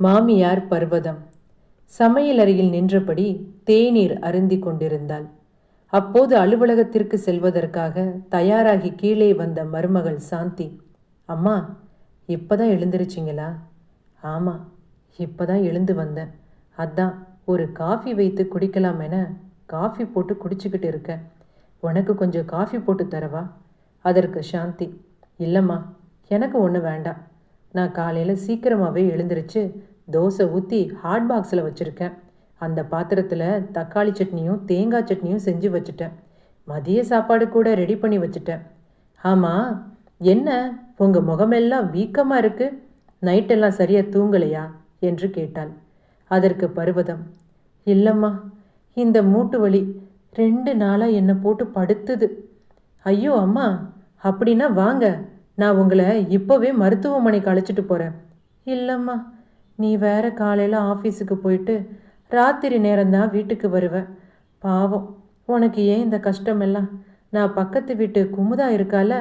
மாமியார் பர்வதம். சமையலறையில் நின்றபடி தேநீர் அருந்தி கொண்டிருந்தாள். அப்போது அலுவலகத்திற்கு செல்வதற்காக தயாராகி கீழே வந்த மருமகள் சாந்தி அம்மா இப்பதான் எழுந்திருச்சிங்களா? ஆமாம் இப்பதான் எழுந்து வந்தேன். அதான் ஒரு காஃபி வைத்து குடிக்கலாம் என காஃபி போட்டு குடிச்சுக்கிட்டு இருக்கேன். உனக்கு கொஞ்சம் காஃபி போட்டு தரவா? அதற்கு சாந்தி இல்லைம்மா எனக்கு ஒன்று வேண்டாம். நான் காலையில் சீக்கிரமாகவே எழுந்திருச்சு தோசை ஊற்றி ஹாட் பாக்ஸில் வச்சுருக்கேன். அந்த பாத்திரத்தில் தக்காளி சட்னியும் தேங்காய் சட்னியும் செஞ்சு வச்சுட்டேன். மதிய சாப்பாடு கூட ரெடி பண்ணி வச்சுட்டேன். ஆமாம் என்ன? உங்கள் முகமெல்லாம் வீக்கமாக இருக்குது நைட்டெல்லாம் சரியாக தூங்கலையா? என்று கேட்டாள். அதற்கு பருவதம் இல்லைம்மா இந்த மூட்டு வலி ரெண்டு நாளாக என்னை போட்டு படுத்துது. ஐயோ அம்மா அப்படின்னா வாங்க. நான் உங்களை இப்போவே மருத்துவமனைக்கு அழைச்சிட்டு போகிறேன் இல்லைம்மா நீ வேற காலையில் ஆஃபீஸுக்கு போயிட்டு ராத்திரி நேரம்தான் வீட்டுக்கு வருவ. பாவம் உனக்கு ஏன் இந்த கஷ்டமெல்லாம்? நான் பக்கத்து வீட்டு குமுதா இருக்கால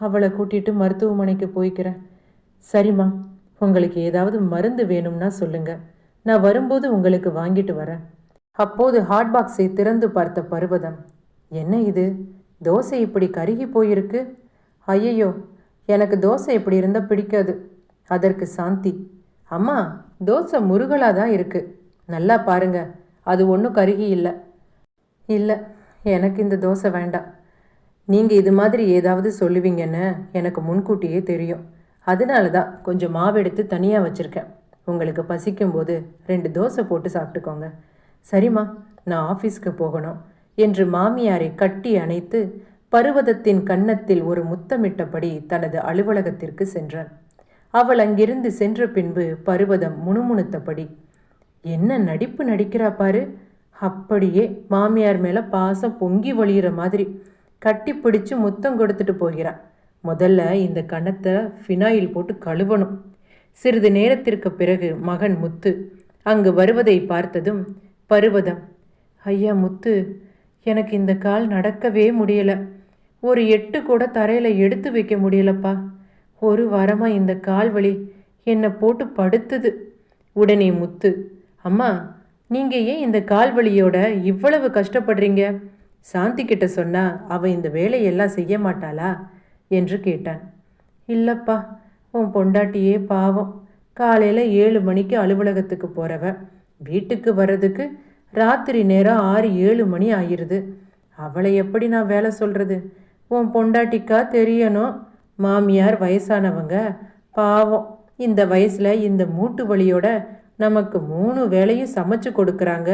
அவளை கூட்டிட்டு மருத்துவமனைக்கு போய்க்கிறேன். சரிம்மா உங்களுக்கு ஏதாவது மருந்து வேணும்னா சொல்லுங்க. நான் வரும்போது உங்களுக்கு வாங்கிட்டு வரேன். அப்போது ஹாட் பாக்ஸை திறந்து பார்த்த பருவதம் என்ன இது? தோசை இப்படி கருகி போயிருக்கு? ஐயையோ எனக்கு தோசை இப்படி இருந்தால் பிடிக்காது. அதற்கு சாந்தி அம்மா தோசை முருகலாக தான் இருக்குது நல்லா பாருங்க அது ஒன்றும் கருகி இல்லை. இல்லை எனக்கு இந்த தோசை வேண்டாம். நீங்கள் இது மாதிரி ஏதாவது சொல்லுவீங்கன்னு எனக்கு முன்கூட்டியே தெரியும். அதனால தான் கொஞ்சம் மாவு எடுத்து தனியாக வச்சுருக்கேன். உங்களுக்கு பசிக்கும்போது ரெண்டு தோசை போட்டு சாப்பிட்டுக்கோங்க. சரிம்மா நான் ஆஃபீஸ்க்கு போகணும் என்று மாமியாரை கட்டி அணைத்து பருவதத்தின் கன்னத்தில் ஒரு முத்தமிட்டபடி தனது அலுவலகத்திற்கு சென்றான். அவள் அங்கிருந்து சென்ற பின்பு பருவதம் முணுமுணுத்தபடி என்ன நடிப்பு நடிக்கிறா பாரு. அப்படியே மாமியார் மேலே பாசம் பொங்கி வழியிற மாதிரி கட்டி பிடிச்சு முத்தம் கொடுத்துட்டு போகிறான் முதல்ல இந்த கணத்தை ஃபினாயில் போட்டு கழுவணும். சிறிது நேரத்திற்கு பிறகு மகன் முத்து அங்கு வருவதை பார்த்ததும் பருவதம் ஐயா முத்து எனக்கு இந்த கால் நடக்கவே முடியலை. ஒரு எட்டு கூட தரையில் எடுத்து வைக்க முடியலப்பா. ஒரு வாரமாக இந்த கால் வலி என்னை போட்டு படுத்துது. உடனே முத்து அம்மா நீங்கள் ஏன் இந்த கால் வலியோட இவ்வளவு கஷ்டப்படுறீங்க? சாந்தி கிட்ட சொன்னா அவள் இந்த வேலையெல்லாம் செய்ய மாட்டாளா? என்று கேட்டான். இல்லப்பா உன் பொண்டாட்டியே பாவம். காலையில் ஏழு மணிக்கு அலுவலகத்துக்கு போகிறவ வீட்டுக்கு வர்றதுக்கு ராத்திரி நேரம் ஆறு ஏழு மணி ஆயிடுது அவளை எப்படி நான் வேலை சொல்கிறது உன் பொண்டாட்டிக்கா தெரியணும். மாமியார் வயசானவங்க. பாவம். இந்த வயசில் இந்த மூட்டு வழியோட நமக்கு மூணு வேளையும் சமைச்சு கொடுக்குறாங்க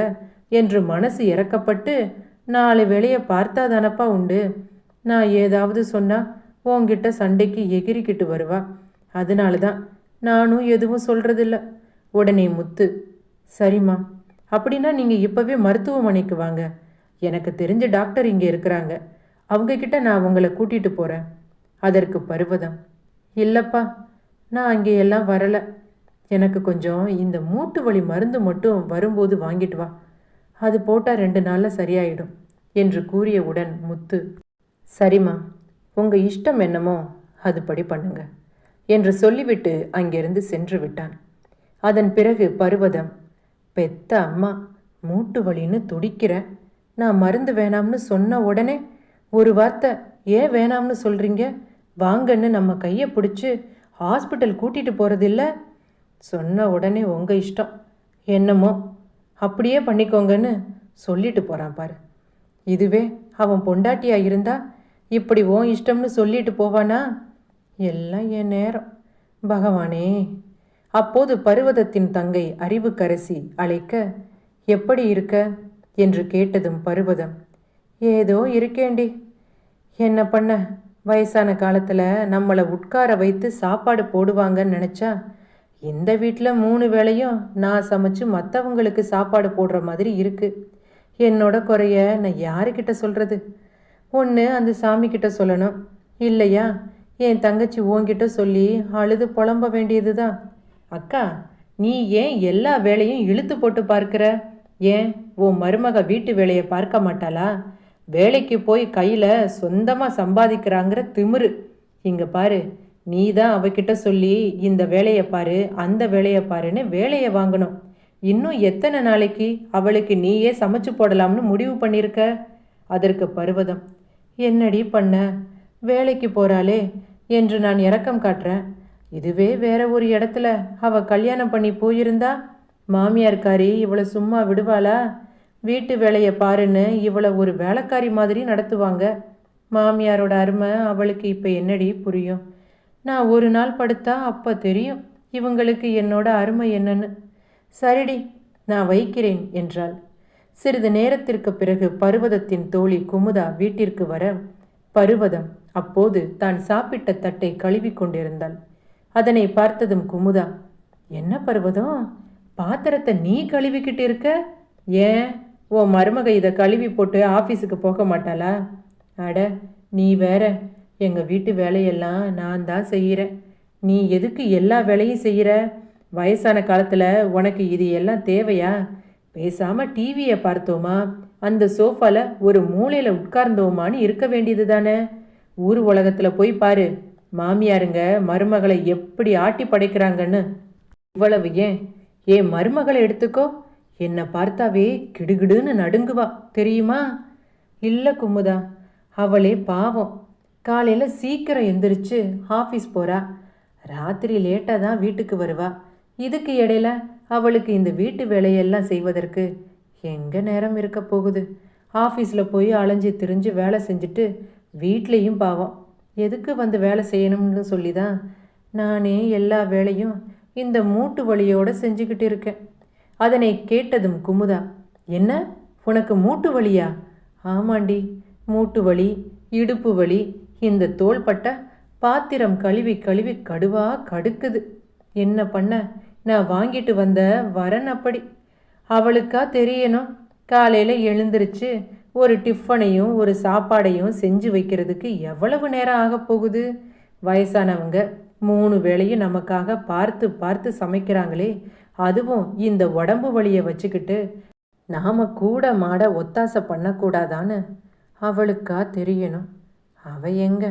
என்று மனசு இறக்கப்பட்டு நாலு வேளையை பார்த்தா தானப்பா உண்டு. நான் ஏதாவது சொன்னால் உன்கிட்ட சண்டைக்கு எகிரிக்கிட்டு வருவா. அதனால தான் நானும் எதுவும் சொல்கிறதில்ல உடனே முத்து சரிம்மா. அப்படின்னா நீங்கள் இப்போவே மருத்துவமனைக்கு வாங்க. எனக்கு தெரிஞ்ச டாக்டர் இங்கே இருக்கிறாங்க. அவங்க கிட்ட நான் உங்களை கூட்டிட்டு போகிறேன் அதற்கு பருவதம். இல்லைப்பா நான் அங்கே எல்லாம் வரலை. எனக்கு கொஞ்சம் இந்த மூட்டு வலி மருந்து மட்டும் வரும்போது வாங்கிட்டு வா. அது போட்டால் ரெண்டு நாளில் சரியாயிடும் என்று கூறியவுடன் முத்து. சரிம்மா உங்கள் இஷ்டம் என்னமோ அதுபடி பண்ணுங்க என்று சொல்லிவிட்டு அங்கிருந்து சென்று விட்டான். அதன் பிறகு பருவதம். பெத்த அம்மா மூட்டு வலின்னு துடிக்கிறேன் நான் மருந்து வேணாம்னு சொன்ன உடனே ஒரு வார்த்தை ஏன் வேணாம்னு சொல்கிறீங்க வாங்கன்னு நம்ம கையை பிடிச்சி ஹாஸ்பிட்டல் கூட்டிகிட்டு போகிறதில்ல சொன்ன உடனே உங்கள் இஷ்டம். என்னமோ? அப்படியே பண்ணிக்கோங்கன்னு சொல்லிட்டு போகிறான் பாரு. இதுவே அவன் பொண்டாட்டியாக இருந்தா இப்படி ஓன் இஷ்டம்னு சொல்லிட்டு போவானா? எல்லாம் என் நேரம். பகவானே. அப்போது பருவதத்தின் தங்கை அறிவுக்கரசி அழைக்க எப்படி இருக்க? என்று கேட்டதும் பருவதம் ஏதோ இருக்கேண்டி என்ன பண்ண? வயசான காலத்தில் நம்மளை உட்கார வைத்து சாப்பாடு போடுவாங்கன்னு நினச்சா இந்த வீட்டில் மூணு வேளையும் நான் சமைச்சு மற்றவங்களுக்கு சாப்பாடு போடுற மாதிரி இருக்கு. என்னோட குறைய நான் யாருக்கிட்ட சொல்கிறது ஒன்று அந்த சாமிக்கிட்ட சொல்லணும். இல்லையா? என் தங்கச்சி ஓங்கிட்ட சொல்லி அழுது புலம்ப வேண்டியது தான் அக்கா நீ ஏன் எல்லா வேலையும் இழுத்து போட்டு பார்க்குற? ஏன்? உன் மருமக வீட்டு வேலையை பார்க்க மாட்டாளா? வேலைக்கு போய் கையில் சொந்தமாக சம்பாதிக்கிறாங்கிற திமிரு. இங்கே பாரு நீ தான் அவகிட்ட சொல்லி இந்த வேலையை பாரு அந்த வேலையை பாருன்னு வேலையை வாங்கணும். இன்னும் எத்தனை நாளைக்கு அவளுக்கு நீயே சமைச்சு போடலாம்னு முடிவு பண்ணியிருக்க? அதற்கு பருவதம். என்னடி பண்ண? வேலைக்கு போறாளே என்று நான் இரக்கம் காட்டுறேன். இதுவே வேற ஒரு இடத்துல. அவ கல்யாணம் பண்ணி போயிருந்தா? மாமியார்காரி இவளை சும்மா விடுவாளா? வீட்டு வேலையை பாருன்னு இவளை ஒரு வேலைக்காரி மாதிரி நடத்துவாங்க. மாமியாரோட அருமை அவளுக்கு இப்போ என்னடி புரியும்? நான் ஒரு நாள் படுத்தா அப்போ தெரியும் இவங்களுக்கு என்னோட அருமை என்னன்னு. சரிடி நான் வைக்கிறேன் என்றாள். சிறிது நேரத்திற்கு பிறகு பருவதத்தின் தோழி குமுதா வீட்டிற்கு வர பருவதம் அப்போது தான் சாப்பிட்ட தட்டை கழுவி கொண்டிருந்தாள். அதனை பார்த்ததும் குமுதா என்ன பருவதம்? பாத்திரத்தை நீ கழுவிக்கிட்டு இருக்க? ஏன்? உன் மருமக இதை கழுவி போட்டு ஆஃபீஸுக்கு போக மாட்டாளா? அட நீ வேற. எங்கள் வீட்டு வேலையெல்லாம் நான் தான் செய்கிறேன் நீ எதுக்கு எல்லா வேலையும் செய்கிற வயசான காலத்தில் உனக்கு இது எல்லாம் தேவையா? பேசாமல் டிவியை பார்த்தோமா? அந்த சோஃபாவில் ஒரு மூலையில் உட்கார்ந்தோமான்னு இருக்க வேண்டியது தானே. ஊர் உலகத்தில் போய் பாரு. மாமியாருங்க மருமகளை எப்படி ஆட்டி படைக்கிறாங்கன்னு. இவ்வளவு ஏன்? ஏன் மருமகளை எடுத்துக்கோ. என்னை பார்த்தாவே கிடுகிடுன்னு நடுங்குவா. தெரியுமா? இல்லை குமுதா அவளே பாவம். காலையில் சீக்கிரம் எந்திரிச்சு ஆஃபீஸ் போகிறா ராத்திரி லேட்டாக தான் வீட்டுக்கு வருவா. இதுக்கு இடையில அவளுக்கு இந்த வீட்டு வேலையெல்லாம் செய்வதற்கு எங்கே நேரம் இருக்க போகுது? ஆஃபீஸில் போய் அலைஞ்சு திரிஞ்சு வேலை செஞ்சுட்டு வீட்லேயும் பாவம். எதுக்கு வந்து வேலை செய்யணும்னு சொல்லி தான் நானே எல்லா வேலையும் இந்த மூட்டு வலியோடு செஞ்சுக்கிட்டு இருக்கேன். அதனை கேட்டதும் குமுதா என்ன? உனக்கு மூட்டு வலியா? ஆமாண்டி மூட்டு வலி இடுப்பு வலி இந்த தோள்பட்ட பாத்திரம் கழுவி கழுவி கடுவா கடுக்குது. என்ன பண்ண? நான் வாங்கிட்டு வந்த வரன் அப்படி. அவளுக்கா தெரியணும். காலையில் எழுந்திருச்சு ஒரு டிஃபனையும் ஒரு சாப்பாடையும் செஞ்சு வைக்கிறதுக்கு எவ்வளவு நேரம் ஆக போகுது? வயசானவங்க மூணு வேளையும் நமக்காக பார்த்து பார்த்து சமைக்கிறாங்களே அதுவும் இந்த உடம்பு வலியை வச்சுக்கிட்டு நாம் கூட மாட ஒத்தாசை பண்ணக்கூடாதான்னு அவளுக்கா தெரியணும். அவ எங்க?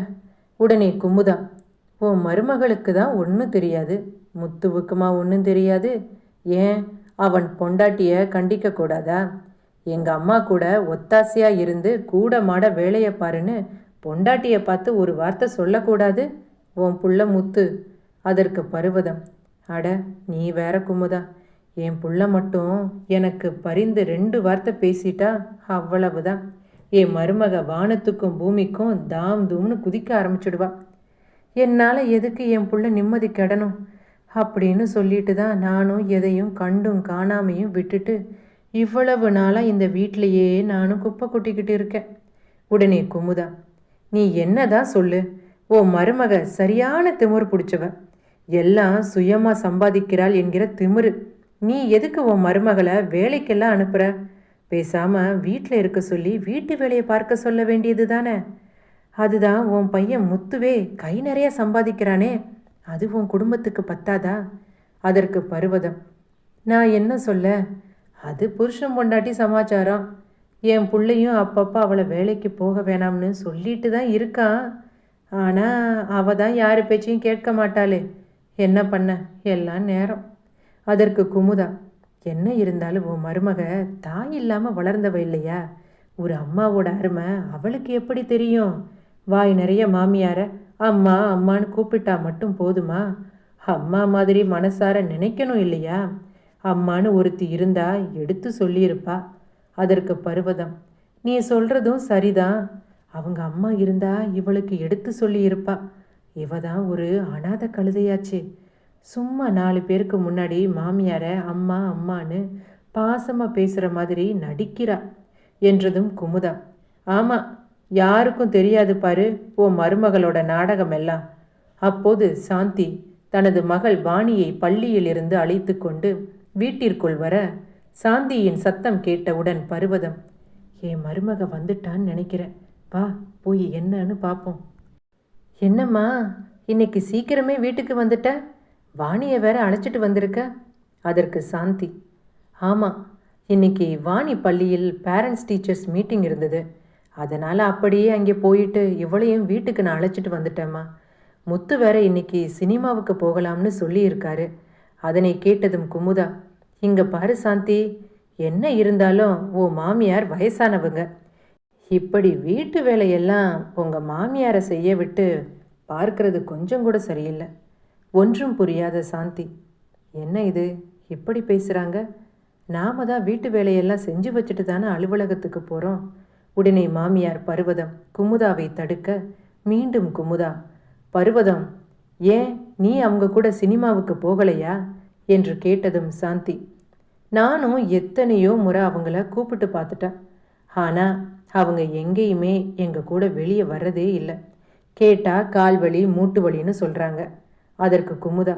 உடனே குமுதா உன் மருமகளுக்கு தான் ஒன்றும் தெரியாது. முத்துவுக்குமா ஒன்றும் தெரியாது. ஏன்? அவன் பொண்டாட்டிய கண்டிக்க கூடாதா? எங்கள் அம்மா கூட ஒத்தாசையாக இருந்து கூட மாட வேலையை பாருன்னு பொண்டாட்டியை பார்த்து ஒரு வார்த்தை சொல்லக்கூடாது? உன் புள்ள முத்து. அதற்கு பருவதம். அட நீ வேற குமுதா. என் புள்ள மட்டும் எனக்கு பரிந்து ரெண்டு வார்த்தை பேசிட்டா அவ்வளவுதான். என் மருமக வானத்துக்கும் பூமிக்கும் தாம் தூம்னு குதிக்க ஆரம்பிச்சிடுவா. என்னால் எதுக்கு என் புள்ள நிம்மதி கெடணும்? அப்படின்னு சொல்லிட்டு தான் நானும் எதையும் கண்டும் காணாமையும் விட்டுட்டு இவ்வளவு நாளாக இந்த வீட்டிலையே நானும் குப்பை கொட்டிக்கிட்டு இருக்கேன். உடனே குமுதா நீ என்னதான் சொல்லு? ஓ மருமக சரியான திமுறு பிடிச்சவ. எல்லாம் சுயமாக சம்பாதிக்கிறாள் என்கிற திமிரு. நீ எதுக்கு உன் மருமகளை வேலைக்கெல்லாம் அனுப்புகிற பேசாமல் வீட்டில் இருக்க சொல்லி வீட்டு வேலையை பார்க்க சொல்ல வேண்டியது தானே அதுதான் உன் பையன் முத்துவே கை நிறைய சம்பாதிக்கிறானே. அது உன் குடும்பத்துக்கு பத்தாதா? அதற்கு பருவதம். நான் என்ன சொல்ல? அது புருஷன் பொண்டாட்டி சமாச்சாரம். என் பிள்ளையும் அப்பப்போ அவளை வேலைக்கு போக வேணாம்னு சொல்லிட்டு தான் இருக்கான் ஆனால் அவள் தான் யார் பேச்சையும் கேட்க மாட்டாளே. என்ன பண்ண? எல்லாம் நேரம். அதற்கு குமுதா என்ன இருந்தாலும் உன் மருமக தாய் இல்லாமல் வளர்ந்தவ இல்லையா? ஒரு அம்மாவோட அருமை அவளுக்கு எப்படி தெரியும்? வாய் நிறைய மாமியார அம்மா அம்மான்னு கூப்பிட்டா மட்டும் போதுமா? அம்மா மாதிரி மனசார நினைக்கணும் இல்லையா? அம்மானு ஒருத்தி இருந்தா எடுத்து சொல்லியிருப்பா. அதற்கு பருவதம் நீ சொல்கிறதும் சரிதான். அவங்க அம்மா இருந்தா இவளுக்கு எடுத்து சொல்லியிருப்பா. இவ தான் ஒரு அனாத கழுதையாச்சு. சும்மா நாலு பேருக்கு முன்னாடி மாமியாரை அம்மா அம்மான்னு பாசமாக பேசுகிற மாதிரி நடிக்கிறா என்றதும் குமுதா. ஆமாம் யாருக்கும் தெரியாது பாரு ஓ மருமகளோட நாடகம் எல்லாம். அப்போது சாந்தி தனது மகள் வாணியை பள்ளியிலிருந்து அழைத்து கொண்டு வீட்டிற்குள் வர சாந்தியின் சத்தம் கேட்டவுடன் பருவதம் என் மருமக வந்துட்டான்னு நினைக்கிறேன் வா போய் என்னன்னு பார்ப்போம் என்னம்மா இன்னைக்கு சீக்கிரமே வீட்டுக்கு வந்துட்ட? வாணியை வேற அழைச்சிட்டு வந்திருக்க. அதற்கு சாந்தி. ஆமாம் இன்னைக்கு வாணி பள்ளியில் பேரண்ட்ஸ் டீச்சர்ஸ் மீட்டிங் இருந்தது. அதனால் அப்படியே அங்கே போயிட்டு இவளையும் வீட்டுக்கு நான் அழைச்சிட்டு வந்துட்டேம்மா. முத்து வேற இன்னைக்கு சினிமாவுக்கு போகலாம்னு சொல்லியிருக்காரு. அதனை கேட்டதும் குமுதா இங்கே பாரு சாந்தி என்ன இருந்தாலும் ஓ மாமியார் வயசானவங்க. இப்படி வீட்டு வேலையெல்லாம் உங்கள் மாமியாரை செய்ய விட்டு பார்க்கறது கொஞ்சம் கூட சரியில்லை. ஒன்றும் புரியாத சாந்தி. என்ன இது? இப்படி பேசுகிறாங்க நாம தான் வீட்டு வேலையெல்லாம் செஞ்சு வச்சுட்டு தானே அலுவலகத்துக்கு போகிறோம் உடனே மாமியார் பர்வதம் குமுதாவை தடுக்க மீண்டும் குமுதா பர்வதம் ஏன் நீ அவங்க கூட சினிமாவுக்கு போகலையா? என்று கேட்டதும் சாந்தி. நானும் எத்தனையோ முறை அவங்கள கூப்பிட்டு பார்த்துட்டேன். ஆனால் அவங்க எங்கேயுமே எங்கள் கூட வெளியே வர்றதே இல்லை. கேட்டால் கால் வலி மூட்டு வலின்னு சொல்கிறாங்க அதற்கு குமுதா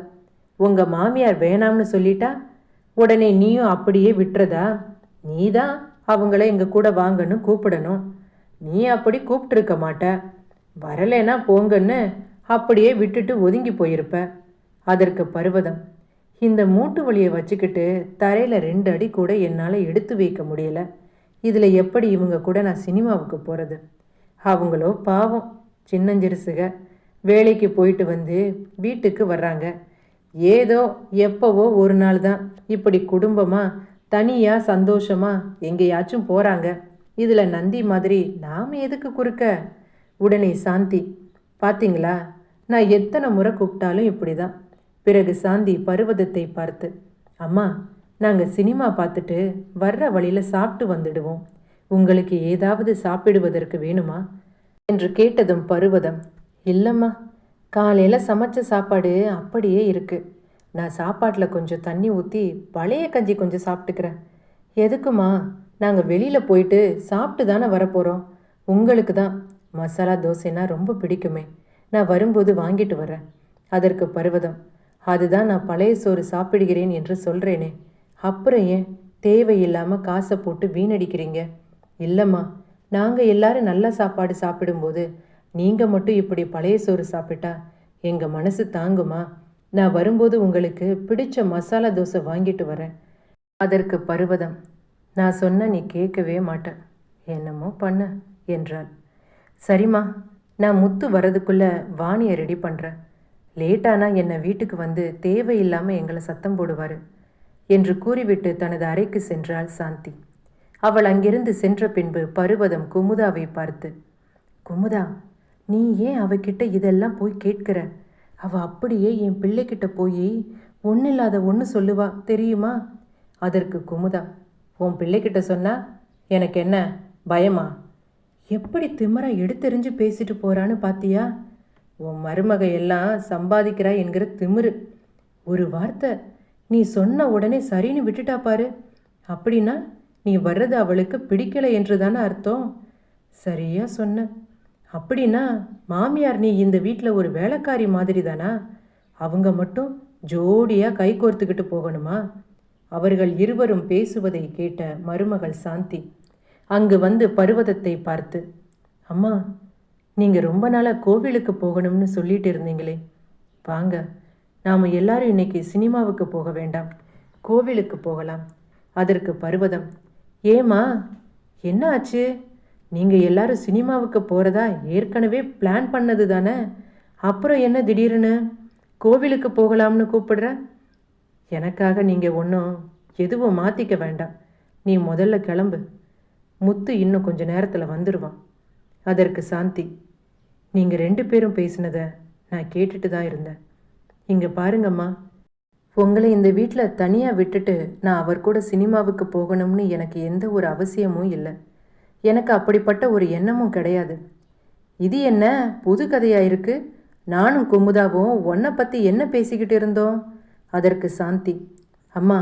உங்கள் மாமியார் வேணாம்னு சொல்லிட்டா? உடனே நீயும் அப்படியே விட்டுறதா? நீ தான் அவங்கள எங்கள் கூட வாங்கன்னு கூப்பிடணும். நீ அப்படி கூப்பிட்டுருக்க மாட்ட. வரலைன்னா போங்கன்னு அப்படியே விட்டுட்டு ஒதுங்கி போயிருப்ப. அதற்கு பருவதம் இந்த மூட்டு வலியை வச்சுக்கிட்டு தரையில் ரெண்டு அடி கூட என்னால் எடுத்து வைக்க முடியல. இதில் எப்படி இவங்க கூட நான் சினிமாவுக்கு போகிறது அவங்களோ பாவம். சின்னஞ்சிறுசுக வேலைக்கு போயிட்டு வந்து வீட்டுக்கு வர்றாங்க. ஏதோ எப்போவோ ஒரு நாள் தான். இப்படி குடும்பமாக தனியாக சந்தோஷமாக எங்கேயாச்சும் போகிறாங்க இதில் நந்தி மாதிரி நாம் எதுக்கு குறுக்க? உடனே சாந்தி பார்த்தீங்களா நான் எத்தனை முறை கூப்பிட்டாலும் இப்படி தான் பிறகு சாந்தி பருவதத்தை பார்த்து அம்மா நாங்கள் சினிமா பார்த்துட்டு வர்ற வழியில் சாப்பிட்டு வந்துடுவோம். உங்களுக்கு ஏதாவது சாப்பிடுவதற்கு வேணுமா? என்று கேட்டதும் பருவதம் இல்லைம்மா காலையில் சமைச்ச சாப்பாடு அப்படியே இருக்குது நான் சாப்பாட்டில் கொஞ்சம் தண்ணி ஊற்றி பழைய கஞ்சி கொஞ்சம் சாப்பிட்டுக்கிறேன். எதுக்குமா? நாங்கள் வெளியில் போயிட்டு சாப்பிட்டு தானே வரப்போகிறோம் உங்களுக்கு தான். மசாலா தோசைனா ரொம்ப பிடிக்குமே. நான் வரும்போது வாங்கிட்டு வரேன். அதற்கு பருவதம் அதுதான் நான் பழைய சோறு சாப்பிடுகிறேன் என்று சொல்கிறேனே அப்புறம் ஏன்? தேவையில்லாமல் காசை போட்டு வீணடிக்கிறீங்க. இல்லைம்மா நாங்கள் எல்லாரும் நல்ல சாப்பாடு சாப்பிடும்போது நீங்கள் மட்டும் இப்படி பழைய சோறு சாப்பிட்டா எங்கள் மனசு தாங்குமா? நான் வரும்போது உங்களுக்கு பிடிச்ச மசாலா தோசை வாங்கிட்டு வரேன். அதற்கு பருவதம். நான் சொன்ன நீ கேட்கவே மாட்டேன் என்னமோ பண்ண என்றாள். சரிம்மா நான் முத்து வரதுக்குள்ளே வாணியை ரெடி பண்ணுறேன் லேட்டானா என்னை வீட்டுக்கு வந்து தேவையில்லாமல் எங்களை சத்தம் போடுவார். என்று கூறிவிட்டு தனது அறைக்கு சென்றாள் சாந்தி. அவள் அங்கிருந்து சென்ற பின்பு பருவதம் குமுதாவை பார்த்து குமுதா நீ ஏன் அவகிட்ட இதெல்லாம் போய் கேட்கிற? அவ அப்படியே என் பிள்ளைகிட்ட போய் ஒன்றில்லாத ஒன்று சொல்லுவா தெரியுமா? அதற்கு குமுதா உன் பிள்ளைகிட்ட சொன்னா எனக்கு என்ன பயமா? எப்படி திமரா எடுத்தெறிஞ்சு பேசிட்டு போறான்னு பாத்தியா? உன் மருமக எல்லாம் சம்பாதிக்கிறா என்கிற திமிரு. ஒரு வார்த்தை நீ சொன்ன உடனே சரின்னு விட்டுட்டா பாரு. அப்படின்னா நீ வர்றது அவளுக்கு பிடிக்கலை என்று தானே அர்த்தம். சரியா சொன்ன. அப்படின்னா மாமியார் நீ இந்த வீட்டில் ஒரு வேலைக்காரி மாதிரி தானா? அவங்க மட்டும் ஜோடியாக கை கோர்த்துக்கிட்டு போகணுமா? அவர்கள் இருவரும் பேசுவதை கேட்ட மருமகள் சாந்தி அங்கு வந்து பருவதத்தை பார்த்து அம்மா நீங்கள் ரொம்ப நாளாக கோவிலுக்கு போகணும்னு சொல்லிட்டு இருந்தீங்களே. வாங்க நாம் எல்லாரும் இன்னைக்கு சினிமாவுக்கு போக வேண்டாம். கோவிலுக்கு போகலாம். அதற்கு பருவதம். ஏமா என்ன ஆச்சு? நீங்கள் எல்லாரும் சினிமாவுக்கு போகிறதா ஏற்கனவே பிளான் பண்ணது தானே? அப்புறம் என்ன திடீர்னு? கோவிலுக்கு போகலாம்னு கூப்பிடுற? எனக்காக நீங்கள் ஒன்றும் எதுவும் மாற்றிக்க வேண்டாம். நீ முதல்ல கிளம்பு. முத்து இன்னும் கொஞ்ச நேரத்தில் வந்துடுவான் அதற்கு சாந்தி நீங்கள் ரெண்டு பேரும் பேசினதை நான் கேட்டுட்டு தான் இருந்தேன். இங்கே பாருங்கம்மா. உங்களை இந்த வீட்டில் தனியாக விட்டுட்டு நான் அவர் கூட சினிமாவுக்கு போகணும்னு எனக்கு எந்த ஒரு அவசியமும் இல்லை. எனக்கு அப்படிப்பட்ட ஒரு எண்ணமும் கிடையாது. இது என்ன புது கதையாக இருக்கு? நானும் குமுதாவும் உன்னை பற்றி என்ன பேசிக்கிட்டு இருந்தோம்? அதற்கு சாந்தி அம்மா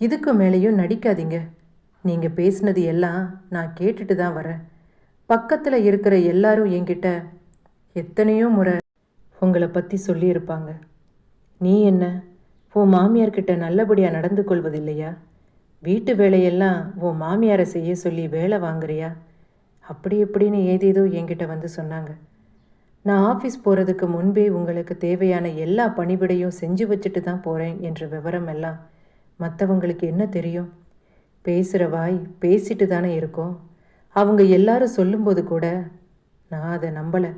இதுக்கு மேலேயும் நடிக்காதீங்க. நீங்கள் பேசினது எல்லாம் நான் கேட்டுட்டு தான் வரேன். பக்கத்தில் இருக்கிற எல்லாரும் என்கிட்ட எத்தனையோ முறை உங்களை பற்றி சொல்லியிருப்பாங்க. நீ என்ன? உன் மாமியார்கிட்ட நல்லபடியாக நடந்து கொள்வதில்லையா? வீட்டு வேலையெல்லாம் உன் மாமியாரை செய்ய சொல்லி வேலை வாங்குறியா? அப்படி இப்படின்னு ஏதேதோ என்கிட்ட வந்து சொன்னாங்க. நான் ஆஃபீஸ் போகிறதுக்கு முன்பே உங்களுக்கு தேவையான எல்லா பணிவிடையும் செஞ்சு வச்சுட்டு தான் போகிறேன் என்ற விவரம் எல்லாம் மற்றவங்களுக்கு என்ன தெரியும்? பேசுகிற வாய் பேசிட்டு தானே இருக்கோம். அவங்க எல்லாரும் சொல்லும்போது கூட நான் அதை நம்பலை.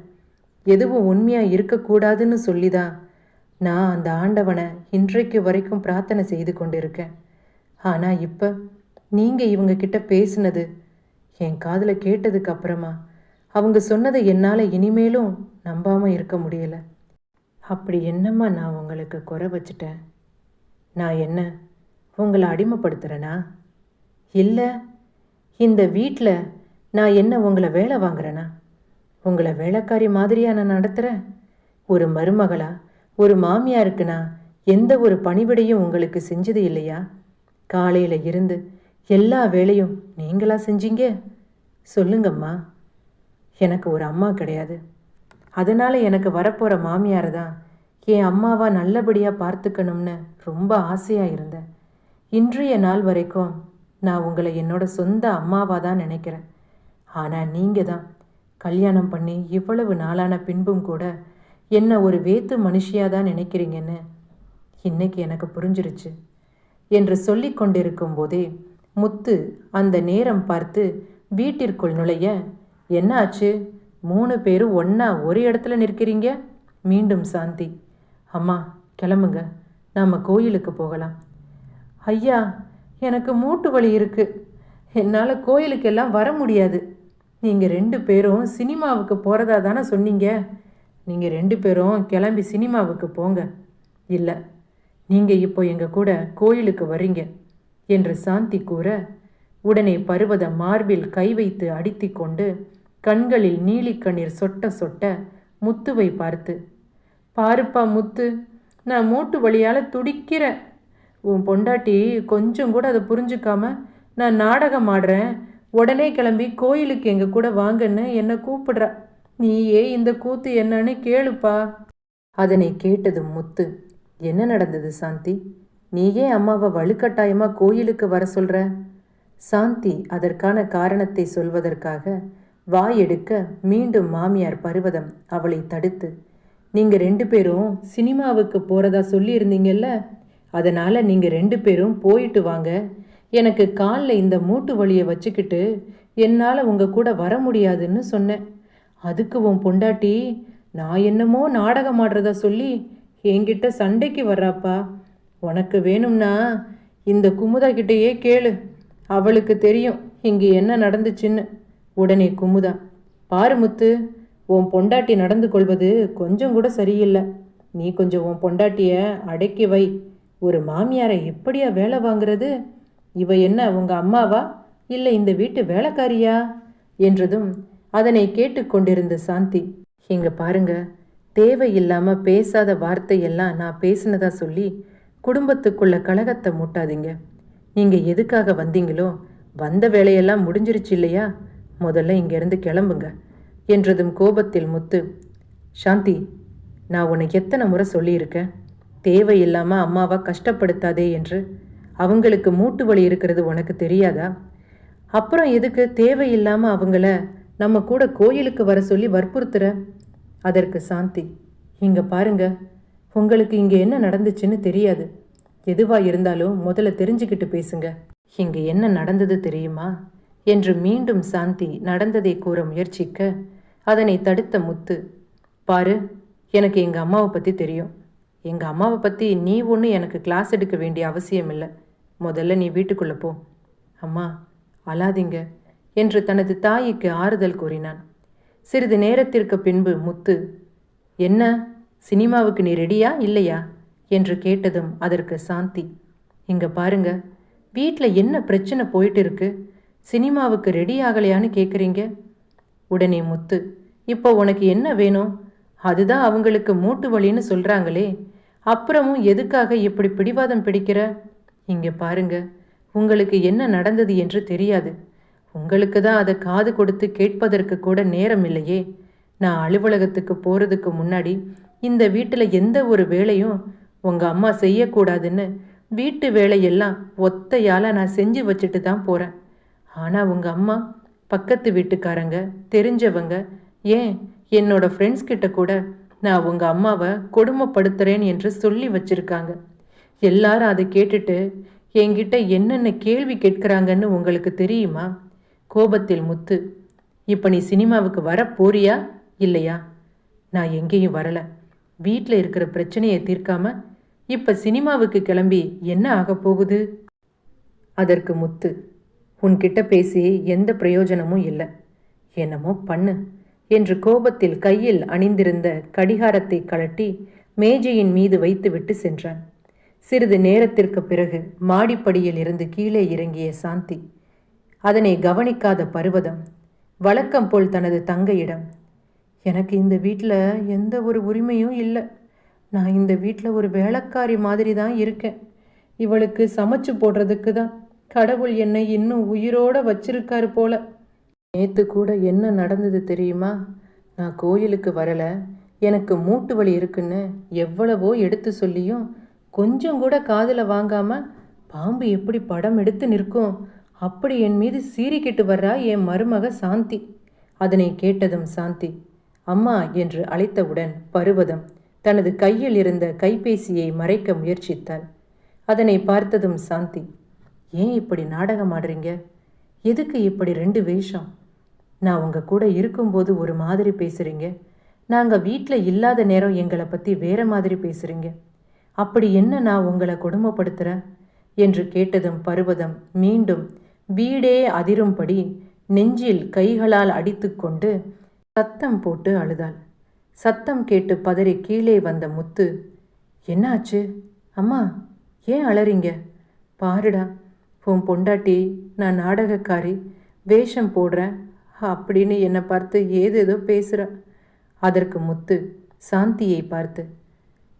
எதுவும் உண்மையாக இருக்கக்கூடாதுன்னு சொல்லி தான் நான் அந்த ஆண்டவனை இன்றைக்கு வரைக்கும் பிரார்த்தனை செய்து கொண்டிருக்கேன். ஆனால் இப்போ நீங்கள் இவங்க கிட்ட பேசுனது என் காதில் கேட்டதுக்கு அப்புறமா அவங்க சொன்னதை என்னால் இனிமேலும் நம்பாமல் இருக்க முடியலை. அப்படி என்னம்மா நான் உங்களுக்கு குறை வச்சுட்டேன்? நான் என்ன உங்களை அடிமைப்படுத்துகிறேனா இல்லை இந்த வீட்டில் நான் என்ன உங்களை வேலை வாங்குறேனா? உங்களை வேலைக்காரி மாதிரியாக நான் நடத்துகிறேன் ஒரு மருமகளாக ஒரு மாமியாருக்கு நான் எந்த ஒரு பணிவிடையும் உங்களுக்கு செஞ்சது இல்லையா? காலையில் இருந்து எல்லா வேலையும் நீங்களா செஞ்சீங்க? சொல்லுங்கம்மா. எனக்கு ஒரு அம்மா கிடையாது. அதனால் எனக்கு வரப்போகிற மாமியார் தான் என் அம்மாவா நல்லபடியாக பார்த்துக்கணும்னு ரொம்ப ஆசையாக இருந்தேன். இன்றைய நாள் வரைக்கும் நான் உங்களை என்னோட சொந்த அம்மாவாக தான் நினைக்கிறேன். ஆனால் நீங்கள் தான் கல்யாணம் பண்ணி இவ்வளவு நாளான பின்பும் கூட என்ன ஒரு வேத்து மனுஷியாக தான் நினைக்கிறீங்கன்னு? இன்னைக்கு எனக்கு புரிஞ்சிருச்சு. என்று சொல்லி கொண்டிருக்கும் போதே முத்து அந்த நேரம் பார்த்து வீட்டிற்குள் நுழைய என்ன ஆச்சு மூணு பேரும் ஒன்றா ஒரு இடத்துல நிற்கிறீங்க? மீண்டும் சாந்தி அம்மா கிளம்புங்க. நாம் கோயிலுக்கு போகலாம். ஐயா எனக்கு மூட்டு வலி இருக்கு. என்னால் கோயிலுக்கெல்லாம் வர முடியாது. நீங்கள் ரெண்டு பேரும் சினிமாவுக்கு போகிறதா தானே சொன்னீங்க? நீங்கள் ரெண்டு பேரும் கிளம்பி சினிமாவுக்கு போங்க. இல்லை நீங்கள் இப்போ எங்கள் கூட கோயிலுக்கு வர்றீங்க என்று சாந்தி கூற உடனே பருவத மார்பில் கை வைத்து அடித்து கொண்டு கண்களில் நீலிக்கண்ணீர் சொட்ட சொட்ட முத்துவை பார்த்து பாருப்பா முத்து நான் மூட்டு வழியால் துடிக்கிறேன் உன் பொண்டாட்டி கொஞ்சம் கூட அதை புரிஞ்சுக்காம நான் நாடகம் ஆடுறேன். உடனே கிளம்பி கோயிலுக்கு எங்கள் கூட வாங்கன்னு என்னை கூப்பிடுறா. நீயே இந்த கூத்து என்னன்னு கேளுப்பா. அதனை கேட்டதும் முத்து என்ன நடந்தது சாந்தி? நீயே அம்மாவை வலுக்கட்டாயமாக கோயிலுக்கு வர சொல்ற? சாந்தி அதற்கான காரணத்தை சொல்வதற்காக வாய் எடுக்க மீண்டும் மாமியார் பருவதம் அவளை தடுத்து நீங்கள் ரெண்டு பேரும் சினிமாவுக்கு போகிறதா சொல்லியிருந்தீங்கல்ல? அதனால் நீங்கள் ரெண்டு பேரும் போயிட்டு வாங்க. எனக்கு காலில் இந்த மூட்டு வலியை வச்சுக்கிட்டு என்னால் உங்கள் கூட வர முடியாதுன்னு சொன்னேன். அதுக்கு உன் பொண்டாட்டி நான் என்னமோ நாடகம் ஆடுறதா சொல்லி என்கிட்ட சண்டைக்கு வர்றாப்பா. உனக்கு வேணும்னா இந்த குமுதா கிட்டேயே கேளு. அவளுக்கு தெரியும் இங்கே என்ன நடந்துச்சுன்னு. உடனே குமுதா பாரு முத்து உன் பொண்டாட்டி நடந்து கொள்வது கொஞ்சம் கூட சரியில்லை. நீ கொஞ்சம் உன் பொண்டாட்டிய அடக்கி வை. ஒரு மாமியாரை எப்படியா வேலை வாங்குறது? இவ என்ன உங்கள் அம்மாவா? இல்லை இந்த வீட்டு வேலைக்காரியா? என்றதும் அதனை கேட்டுக்கொண்டிருந்த சாந்தி இங்க பாருங்க தேவையில்லாம பேசாத வார்த்தையெல்லாம் நான் பேசினதா சொல்லி குடும்பத்துக்குள்ள கழகத்தை மூட்டாதீங்க. நீங்க எதுக்காக வந்தீங்களோ வந்த வேலையெல்லாம் முடிஞ்சிருச்சு இல்லையா? முதல்ல இங்கேருந்து கிளம்புங்க என்றதும் கோபத்தில் முத்து சாந்தி நான் உன்னை எத்தனை முறை சொல்லியிருக்கேன்? தேவையில்லாமல் அம்மாவை கஷ்டப்படுத்தாதே என்று. அவங்களுக்கு மூட்டு வலி இருக்கிறது உனக்கு தெரியாதா? அப்புறம் எதுக்கு தேவையில்லாமல் அவங்கள நம்ம கூட கோயிலுக்கு வர சொல்லி வற்புறுத்துற? அதற்கு சாந்தி இங்கே பாருங்க உங்களுக்கு இங்கே என்ன நடந்துச்சுன்னு தெரியாது. எதுவாக இருந்தாலும் முதல்ல தெரிஞ்சுக்கிட்டு பேசுங்க. இங்கே என்ன நடந்தது தெரியுமா? என்று மீண்டும் சாந்தி நடந்ததை கூற முயற்சிக்க அதனை தடுத்த முத்து பாரு எனக்கு எங்கள் அம்மாவை பற்றி தெரியும். எங்கள் அம்மாவை பற்றி நீ ஒன்று எனக்கு கிளாஸ் எடுக்க வேண்டிய அவசியம் இல்லை முதல்ல நீ வீட்டுக்குள்ளே போ. அம்மா அழாதீங்க. என்று தனது தாய்க்கு ஆறுதல் கூறினான். சிறிது நேரத்திற்கு பின்பு முத்து என்ன சினிமாவுக்கு நீ ரெடியா இல்லையா? என்று கேட்டதும் அதற்கு சாந்தி இங்க பாருங்க வீட்டில் என்ன பிரச்சனை போயிட்டு இருக்கு சினிமாவுக்கு ரெடி ஆகலையான்னு கேட்குறீங்க உடனே முத்து இப்போ உனக்கு என்ன வேணும்? அதுதான் அவங்களுக்கு மூட்டு வலின்னு சொல்கிறாங்களே அப்புறமும் எதுக்காக இப்படி பிடிவாதம் பிடிக்கிற? இங்கே பாருங்க உங்களுக்கு என்ன நடந்தது என்று தெரியாது. உங்களுக்கு தான் அதை காது கொடுத்து கேட்பதற்கு கூட நேரம் இல்லையே. நான் அலுவலகத்துக்கு போகிறதுக்கு முன்னாடி இந்த வீட்டில் எந்த ஒரு வேலையும் உங்கள் அம்மா செய்யக்கூடாதுன்னு வீட்டு வேலையெல்லாம் ஒத்தையால் நான் செஞ்சு வச்சுட்டு தான் போகிறேன் ஆனால் உங்கள் அம்மா பக்கத்து வீட்டுக்காரங்க தெரிஞ்சவங்க ஏன் என்னோட ஃப்ரெண்ட்ஸ் கிட்ட கூட நான் உங்கள் அம்மாவை கொடுமைப்படுத்துகிறேன் என்று சொல்லி வச்சிருக்காங்க. எல்லாரும் அதை கேட்டுட்டு என்கிட்ட என்னென்ன கேள்வி கேட்குறாங்கன்னு உங்களுக்கு தெரியுமா? கோபத்தில் முத்து இப்போ நீ சினிமாவுக்கு வர போறியா இல்லையா? நான் எங்கேயும் வரல. வீட்டில் இருக்கிற பிரச்சனையை தீர்க்காம இப்போ சினிமாவுக்கு கிளம்பி என்ன ஆகப் போகுது? அதற்கு முத்து உன்கிட்ட பேசி எந்த பிரயோஜனமும் இல்லை. என்னமோ பண்ணு என்று கோபத்தில் கையில் அணிந்திருந்த கடிகாரத்தை கழட்டி மேஜையின் மீது வைத்துவிட்டு சென்றான். சிறிது நேரத்திற்கு பிறகு மாடிப்படியில் இருந்து கீழே இறங்கிய சாந்தி அதனை கவனிக்காத பருவதம். வழக்கம் போல் தனது தங்கையிடம் எனக்கு இந்த வீட்டில் எந்த ஒரு உரிமையும் இல்லை. நான் இந்த வீட்டில் ஒரு வேலைக்காரி மாதிரி தான் இருக்கேன். இவளுக்கு சமைச்சு போடுறதுக்கு தான். கடவுள் என்னை இன்னும் உயிரோடு வச்சிருக்காரு போல. நேற்று கூட என்ன நடந்தது தெரியுமா? நான் கோயிலுக்கு வரல. எனக்கு மூட்டு வலி இருக்குன்னு எவ்வளவோ எடுத்து சொல்லியும் கொஞ்சம் கூட காதில் வாங்காமல் பாம்பு எப்படி படம் எடுத்து நிற்கும்? அப்படி என் மீது சீறிக்கிட்டு வர்றா என் மருமக சாந்தி? அதனை கேட்டதும் சாந்தி அம்மா என்று அழைத்தவுடன் பருவதம் தனது கையில் இருந்த கைபேசியை மறைக்க முயற்சித்தாள். அதனை பார்த்ததும் சாந்தி ஏன் இப்படி நாடகம் ஆடுறீங்க? எதுக்கு இப்படி ரெண்டு வேஷம்? நான் உங்கள் கூட இருக்கும்போது ஒரு மாதிரி பேசுகிறீங்க நாங்கள் வீட்டில் இல்லாத நேரம் எங்களை பற்றி வேற மாதிரி பேசுகிறீங்க அப்படி என்ன நான் உங்களை கொடுமைப்படுத்துகிறேன் என்று கேட்டதும் பருவதம் மீண்டும் வீடே அதிரும்படி நெஞ்சில் கைகளால் அடித்துக்கொண்டு சத்தம் போட்டு அழுதாள். சத்தம் கேட்டு பதறி கீழே வந்த முத்து என்னாச்சு? அம்மா ஏன் அழறீங்க பாருடா உன் பொண்டாட்டி நான் நாடகக்காரி வேஷம் போடுறேன். அப்படின்னு என்னை பார்த்து ஏதேதோ பேசுகிற அதற்கு முத்து சாந்தியை பார்த்து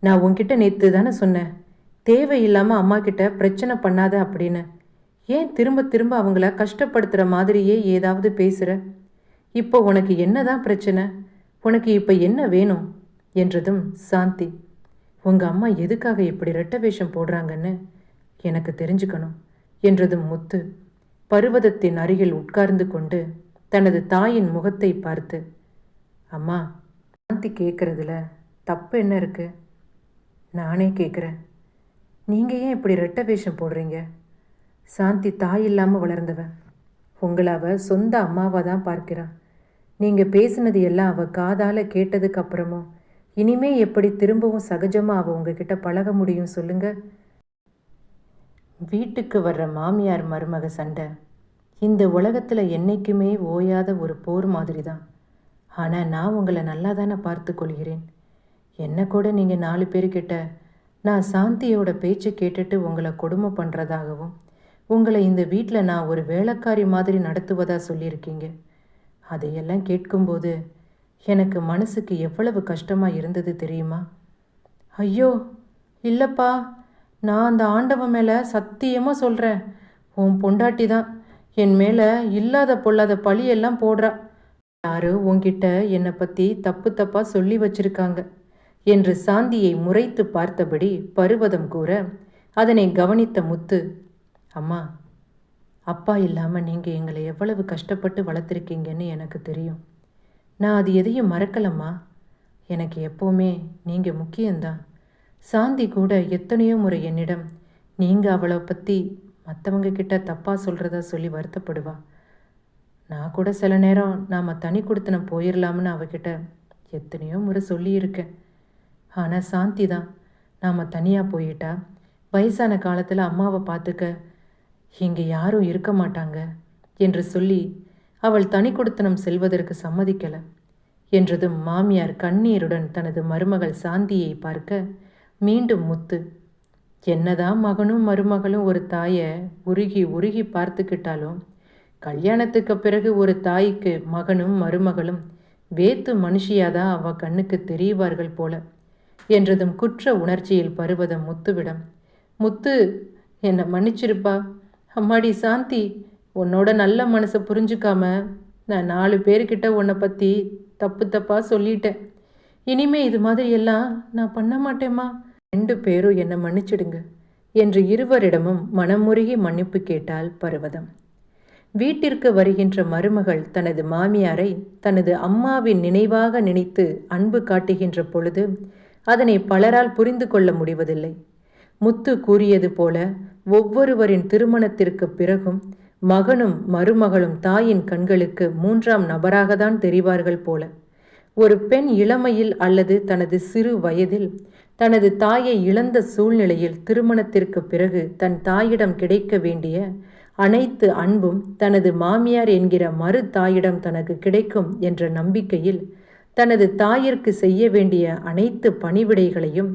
நான் உன்கிட்ட நேற்று தானே சொன்னேன். தேவையில்லாமல் அம்மா கிட்ட பிரச்சனை பண்ணாத அப்படின்னு. ஏன் திரும்ப திரும்ப அவங்கள கஷ்டப்படுத்துகிற மாதிரியே ஏதாவது பேசுகிற இப்போ உனக்கு என்னதான் பிரச்சனை? உனக்கு இப்போ என்ன வேணும்? என்றதும் சாந்தி. உங்கள் அம்மா எதுக்காக இப்படி ரெட்ட வேஷம் போடுறாங்கன்னு எனக்கு தெரிஞ்சுக்கணும் என்றதும் முத்து. பருவதத்தின் அருகில் உட்கார்ந்து கொண்டு தனது தாயின் முகத்தை பார்த்து அம்மா சாந்தி கேட்குறதுல தப்பு என்ன இருக்குது நானே கேட்குறேன் நீங்கள் ஏன் இப்படி ரெட்ட வேஷம் போடுறீங்க? சாந்தி தாய் இல்லாமல் வளர்ந்தவன். உங்களை அவ சொந்த அம்மாவாக தான் பார்க்கிறான் நீங்கள் பேசுனது எல்லாம் அவள் காதால் கேட்டதுக்கு அப்புறமும் இனிமே எப்படி திரும்பவும் சகஜமாக அவள் உங்ககிட்ட பழக முடியும் சொல்லுங்க. வீட்டுக்கு வர்ற மாமியார் மருமக சண்டை. இந்த உலகத்தில் என்றைக்குமே ஓயாத ஒரு போர் மாதிரி தான் ஆனால் நான் உங்களை நல்லா தானே பார்த்து கொள்கிறேன். என்ன கூட நீங்கள் நாலு பேர்கிட்ட நான் சாந்தியோட பேச்சு கேட்டுட்டு உங்களை கொடுமை பண்ணுறதாகவும் உங்களை இந்த வீட்டில் நான் ஒரு வேலைக்காரி மாதிரி நடத்துவதா சொல்லியிருக்கீங்க. அதையெல்லாம் கேட்கும்போது எனக்கு மனசுக்கு எவ்வளவு கஷ்டமாக இருந்தது தெரியுமா? ஐயோ இல்லைப்பா நான் அந்த ஆண்டவன் மேலே சத்தியமாக சொல்கிறேன் உன் பொண்டாட்டி தான். என் மேலே இல்லாத பொல்லாத பழியெல்லாம் போடுறா. யாரோ உன்கிட்ட என்னை பற்றி தப்பு தப்பாக சொல்லி வச்சிருக்காங்க என்று சாந்தியை முறைத்து பார்த்தபடி பருவதம் கூற அதனை கவனித்த முத்து அம்மா அப்பா இல்லாமல் நீங்கள் எங்களை எவ்வளவு கஷ்டப்பட்டு வளர்த்துருக்கீங்கன்னு எனக்கு தெரியும். நான் அது எதையும் மறக்கலம்மா. எனக்கு எப்போவுமே நீங்கள் முக்கியம்தான். சாந்தி கூட எத்தனையோ முறை என்னிடம் நீங்கள் அவளை பற்றி மற்றவங்க கிட்ட தப்பாக சொல்கிறதா சொல்லி வருத்தப்படுவா. நான் கூட சில நேரம் நாம் தனி கொடுத்தன போயிடலாம்னு அவகிட்ட எத்தனையோ முறை சொல்லியிருக்கேன். ஆனால் சாந்தி தான். நாம் தனியாக போயிட்டா வயசான காலத்தில் அம்மாவை பார்த்துக்க இங்கே யாரும் இருக்க மாட்டாங்க என்று சொல்லி அவள் தனி கொடுத்தனம் செல்வதற்கு சம்மதிக்கல என்றதும் மாமியார் கண்ணீருடன் தனது மருமகள் சாந்தியை பார்க்க மீண்டும் முத்து என்னதான் மகனும் மருமகளும் ஒரு தாயை உருகி உருகி பார்த்துக்கிட்டாலும் கல்யாணத்துக்கு பிறகு ஒரு தாய்க்கு மகனும் மருமகளும் வேத்து மனுஷியாதான் அவ கண்ணுக்கு தெரிவார்கள் போல என்றதும் குற்ற உணர்ச்சியில் பருவதம் முத்துவிடம் முத்து என்னை மன்னிச்சிருப்பா? அம்மாடி சாந்தி உன்னோட நல்ல மனசை புரிஞ்சுக்காம நான் நாலு பேர்கிட்ட உன்னை பற்றி தப்பு தப்பாக சொல்லிட்டேன். இனிமே இது மாதிரி எல்லாம் நான் பண்ண மாட்டேம்மா. ரெண்டு பேரும் என்னை மன்னிச்சிடுங்க என்று இருவரிடமும் மனமுருகி மன்னிப்பு கேட்டாள் பர்வதம். வீட்டிற்கு வருகின்ற மருமகள் தனது மாமியாரை தனது அம்மாவின் நினைவாக நினைத்து அன்பு காட்டுகின்ற பொழுது அதனை பலரால் புரிந்து கொள்ள முடிவதில்லை. முத்து கூறியது போல ஒவ்வொருவரின் திருமணத்திற்கு பிறகும் மகனும் மருமகளும் தாயின் கண்களுக்கு மூன்றாம் நபராகத்தான் தெரிவார்கள் போல. ஒரு பெண் இளமையில் அல்லது தனது சிறு வயதில் தனது தாயை இழந்த சூழ்நிலையில் திருமணத்திற்கு பிறகு தன் தாயிடம் கிடைக்க வேண்டிய அனைத்து அன்பும் தனது மாமியார் என்கிற மறு தாயிடம் தனக்கு கிடைக்கும் என்ற நம்பிக்கையில் தனது தாயிற்கு செய்ய வேண்டிய அனைத்து பணிவிடைகளையும்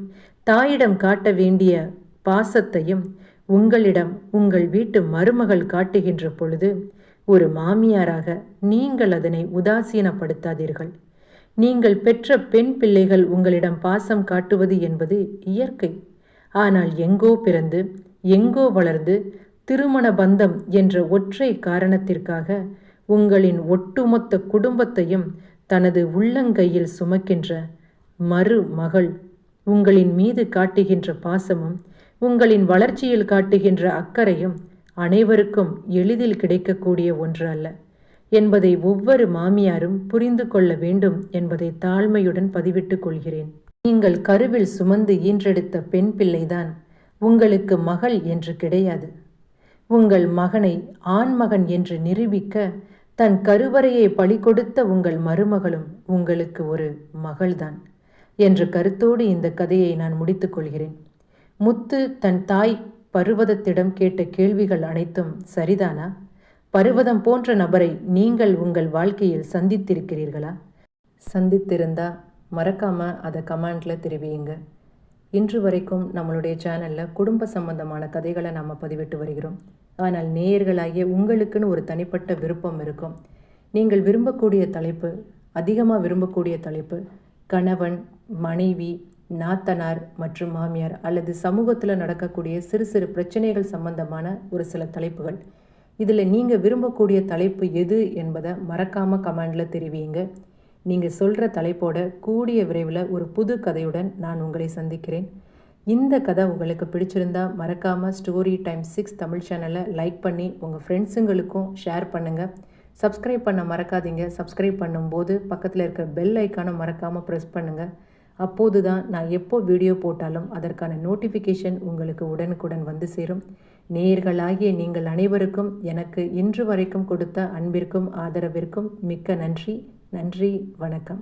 தாயிடம் காட்ட வேண்டிய பாசத்தையும் உங்களிடம் உங்கள் வீட்டு மருமகள் காட்டுகின்ற பொழுது ஒரு மாமியாராக நீங்கள் அதனை உதாசீனப்படுத்தாதீர்கள். நீங்கள் பெற்ற பெண் பிள்ளைகள் உங்களிடம் பாசம் காட்டுவது என்பது இயற்கை. ஆனால் எங்கோ பிறந்து எங்கோ வளர்ந்து திருமண பந்தம் என்ற ஒற்றை காரணத்திற்காக உங்களின் ஒட்டுமொத்த குடும்பத்தையும் தனது உள்ளங்கையில் சுமக்கின்ற மருமகள் உங்களின் மீது காட்டுகின்ற பாசமும் உங்களின் வளர்ச்சியில் காட்டுகின்ற அக்கறையும் அனைவருக்கும் எளிதில் கிடைக்கக்கூடிய ஒன்று அல்ல. என்பதை ஒவ்வொரு மாமியாரும் புரிந்து கொள்ள வேண்டும் என்பதை தாழ்மையுடன் பதிவிட்டுக் கொள்கிறேன். நீங்கள் கருவில் சுமந்து ஈன்றெடுத்த பெண் பிள்ளைதான் உங்களுக்கு மகள் என்று கிடையாது. உங்கள் மகனை ஆண்மகன் என்று நிரூபிக்க தன் கருவறையை பழி கொடுத்த உங்கள் மருமகளும் உங்களுக்கு ஒரு மகள்தான். என்ற கருத்தோடு இந்த கதையை நான் முடித்துக்கொள்கிறேன் முத்து தன் தாய் பருவதத்திடம் கேட்ட கேள்விகள் அனைத்தும் சரிதானா? பருவதம் போன்ற நபரை நீங்கள் உங்கள் வாழ்க்கையில் சந்தித்திருக்கிறீர்களா? சந்தித்திருந்தா மறக்காமல் அதை கமெண்டில் தெரிவியுங்க. இன்று வரைக்கும் நம்மளுடைய சேனலில் குடும்ப சம்பந்தமான கதைகளை நாம் பதிவிட்டு வருகிறோம். ஆனால் நேயர்களாகிய உங்களுக்குன்னு ஒரு தனிப்பட்ட விருப்பம் இருக்கும். நீங்கள் விரும்பக்கூடிய தலைப்பு அதிகமாக விரும்பக்கூடிய தலைப்பு கணவன் மனைவி நாத்தனார் மற்றும் மாமியார் அல்லது சமூகத்தில் நடக்கக்கூடிய சிறு சிறு பிரச்சனைகள் சம்பந்தமான ஒரு சில தலைப்புகள். இதில் நீங்கள் விரும்பக்கூடிய தலைப்பு எது என்பதை மறக்காமல் கமெண்டில் தெரிவிங்க. நீங்கள் சொல்கிற தலைப்போட கூடிய விரைவில் ஒரு புது கதையுடன் நான் உங்களை சந்திக்கிறேன். இந்த கதை உங்களுக்கு பிடிச்சிருந்தா மறக்காமல் ஸ்டோரி டைம் சிக்ஸ் தமிழ் சேனலை லைக் பண்ணி உங்கள் ஃப்ரெண்ட்ஸுங்களுக்கும் ஷேர் பண்ணுங்கள் சப்ஸ்கிரைப் பண்ண மறக்காதீங்க. சப்ஸ்கிரைப் பண்ணும்போது பக்கத்தில் இருக்கிற பெல் ஐக்கானை மறக்காமல் ப்ரெஸ் பண்ணுங்கள் அப்போது தான் நான் எப்போ வீடியோ போட்டாலும் அதற்கான நோட்டிஃபிகேஷன் உங்களுக்கு உடனுக்குடன் வந்து சேரும். நேயர்களாகிய நீங்கள் அனைவருக்கும் எனக்கு இன்று வரைக்கும் கொடுத்த அன்பிற்கும் ஆதரவிற்கும் மிக்க நன்றி. நன்றி வணக்கம்.